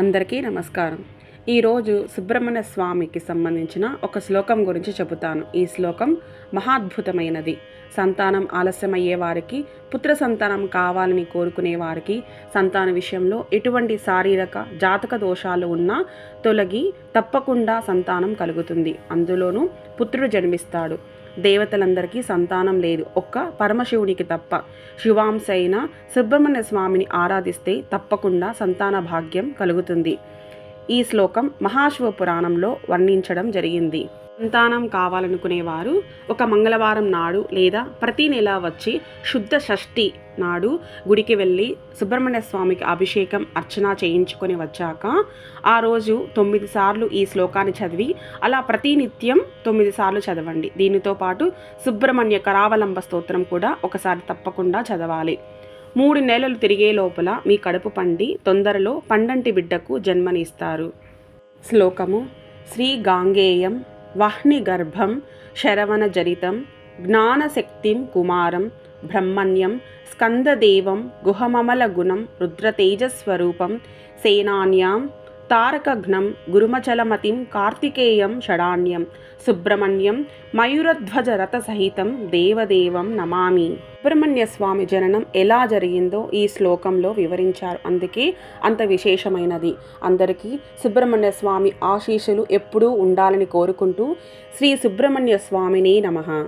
అందరికీ నమస్కారం. ఈరోజు సుబ్రహ్మణ్య స్వామికి సంబంధించిన ఒక శ్లోకం గురించి చెబుతాను. ఈ శ్లోకం మహాద్భుతమైనది. సంతానం ఆలస్యమయ్యే వారికి పుత్ర సంతానం కావాలని కోరుకునే వారికి సంతాన విషయంలో ఎటువంటి శారీరక జాతక దోషాలు ఉన్నా తొలగి తప్పకుండా సంతానం కలుగుతుంది. అందులోనూ పుత్రుడు జన్మిస్తాడు. దేవతలందరికీ సంతానం లేదు. ఒక్క పరమశివునికి తప్ప శివాంశ అయిన సుబ్రహ్మణ్య స్వామిని ఆరాధిస్తే తప్పకుండా సంతాన భాగ్యం కలుగుతుంది. ఈ శ్లోకం మహాశివ పురాణంలో వర్ణించడం జరిగింది. సంతానం కావాలనుకునేవారు ఒక మంగళవారం నాడు లేదా ప్రతి నెల వచ్చి శుద్ధ షష్ఠి నాడు గుడికి వెళ్ళి సుబ్రహ్మణ్య స్వామికి అభిషేకం అర్చన చేయించుకొని వచ్చాక ఆ రోజు తొమ్మిది సార్లు ఈ శ్లోకాన్ని చదివి అలా ప్రతినిత్యం తొమ్మిది సార్లు చదవండి. దీనితో పాటు సుబ్రహ్మణ్య కరావలంబ స్తోత్రం కూడా ఒకసారి తప్పకుండా చదవాలి. మూడు నెలలు తిరిగే లోపల మీ కడుపు పండి తొందరలో పండంటి బిడ్డకు జన్మనిస్తారు. శ్లోకము శ్రీ గాంగేయం వహ్ని గర్భం శరవణ జరితం జ్ఞానశక్తిం కుమారం బ్రహ్మణ్యం స్కందదేవం గుహమమల గుణం రుద్రతేజస్వరూపం సేనాన్యాం తారకఘ్నం గురుమచలమతిం కార్తికేయం షడాణ్యం సుబ్రహ్మణ్యం మయూరధ్వజ రథ సహితం దేవదేవం నమామి. సుబ్రహ్మణ్య స్వామి జననం ఎలా జరిగిందో ఈ శ్లోకంలో వివరించారు. అందుకే అంత విశేషమైనది. అందరికీ సుబ్రహ్మణ్య స్వామి ఆశీస్సులు ఎప్పుడూ ఉండాలని కోరుకుంటూ శ్రీ సుబ్రహ్మణ్య స్వామిని నమః.